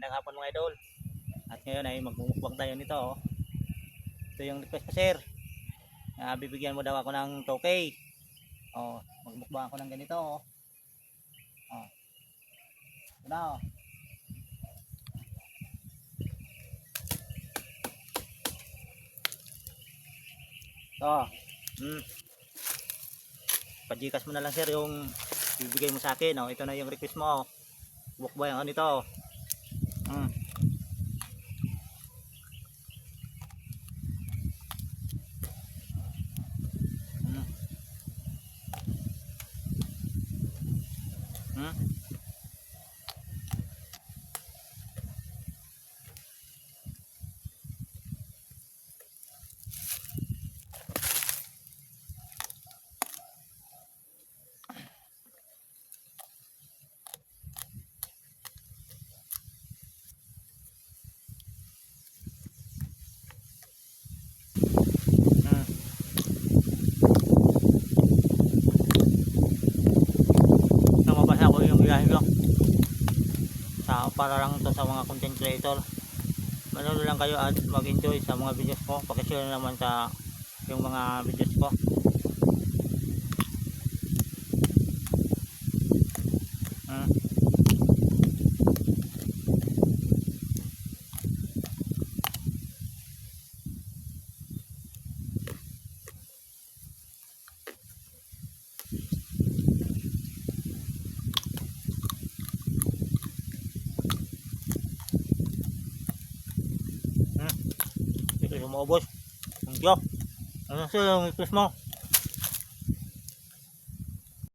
Magandang hapon mga idol. At ngayon ay magmumukbang tayo nito. Oh. Ito yung request ko sir. Na bibigyan mo daw ako ng 2K. Oh, magmukbang ako ng ganito. Oh. Oh. Ito na oh. Ito. Hmm. Pajikas mo na lang sir yung bibigay mo sa akin. Oh. Ito na yung request mo. Oh. Bukbay ang ano ito. Hmm. Hmm. Hmm. Namabasa ko ko. Sa para lang to sa mga content creator. Manonood lang kayo at mag-enjoy sa mga videos ko. Pakishare naman sa yung mga videos ko. Hmm. Hmm. Ito yung maubos. Ang joke. Ano sa'yo yung request mo?